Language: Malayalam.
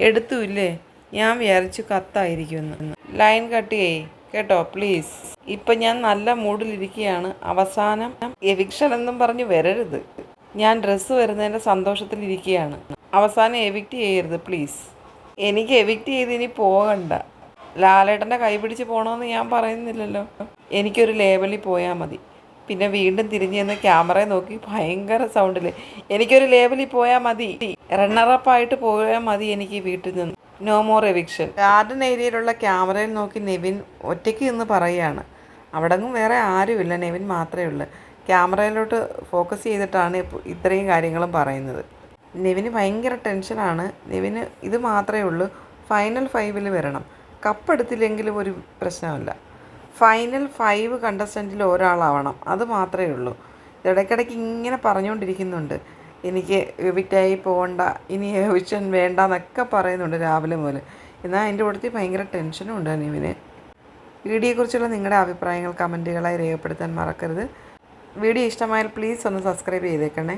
എടുത്തുമില്ലേ ഞാൻ വിചാരിച്ചു കത്തായിരിക്കുമെന്ന്. ലൈൻ കട്ട് ചെയ്യേ. കേട്ടോ പ്ലീസ്. ഇപ്പം ഞാൻ നല്ല മൂഡിലിരിക്കുകയാണ് അവസാനം എവിക്ഷൻ എന്നും പറഞ്ഞ് വരരുത്. ഞാൻ ഡ്രസ്സ് വരുന്നതിന്റെ സന്തോഷത്തിലിരിക്കുകയാണ് അവസാനം എവിക്റ്റ് ചെയ്യരുത് പ്ലീസ്. എനിക്ക് എവിക്റ്റ് ചെയ്ത് ഇനി പോകണ്ട. ലാലേട്ടന്റെ കൈ പിടിച്ച് പോകണമെന്ന് ഞാൻ പറയുന്നില്ലല്ലോ. എനിക്കൊരു ലേബലിൽ പോയാൽ മതി. പിന്നെ വീണ്ടും തിരിഞ്ഞു നിന്ന് ക്യാമറയെ നോക്കി ഭയങ്കര സൗണ്ടിൽ എനിക്കൊരു ലേബലിൽ പോയാൽ മതി. റണ്ണറപ്പായിട്ട് പോയാൽ മതി എനിക്ക് വീട്ടിൽ നിന്ന്. നോ മോർ എവിക്ഷൻ ഗാർഡൻ ഏരിയയിലുള്ള ക്യാമറയിൽ നോക്കി നെവിൻ ഒറ്റയ്ക്ക് നിന്ന് പറയുകയാണ്. അവിടെങ്ങും വേറെ ആരുമില്ല. നെവിൻ മാത്രമേ ഉള്ളൂ. ക്യാമറയിലോട്ട് ഫോക്കസ് ചെയ്തിട്ടാണ് ഇത്രയും കാര്യങ്ങളും പറയുന്നത്. നെവിന് ഭയങ്കര ടെൻഷനാണ് നെവിന് ഇത് മാത്രമേ ഉള്ളൂ. ഫൈനൽ ഫൈവിൽ വരണം. കപ്പെടുത്തില്ലെങ്കിലും ഒരു പ്രശ്നമല്ല ഫൈനൽ ഫൈവ് കണ്ടസ്റ്റന്റിൽ ഒരാളാവണം. അത് മാത്രമേ ഉള്ളൂ. ഇടയ്ക്കിടയ്ക്ക് ഇങ്ങനെ പറഞ്ഞുകൊണ്ടിരിക്കുന്നുണ്ട്. എനിക്ക് വിറ്റായി പോകണ്ട ഇനി എവിഷൻ വേണ്ട എന്നൊക്കെ പറയുന്നുണ്ട് രാവിലെ മുതൽ എന്നാൽ അതിന്റെ കൂട്ടത്തിൽ ഭയങ്കര ടെൻഷനും ഉണ്ട് അനിവിന് വീഡിയോയെക്കുറിച്ചുള്ള നിങ്ങളുടെ അഭിപ്രായങ്ങൾ കമന്റുകളായി രേഖപ്പെടുത്താൻ മറക്കരുത്. വീഡിയോ ഇഷ്ടമായാൽ പ്ലീസ് ഒന്ന് സബ്സ്ക്രൈബ് ചെയ്തേക്കണേ.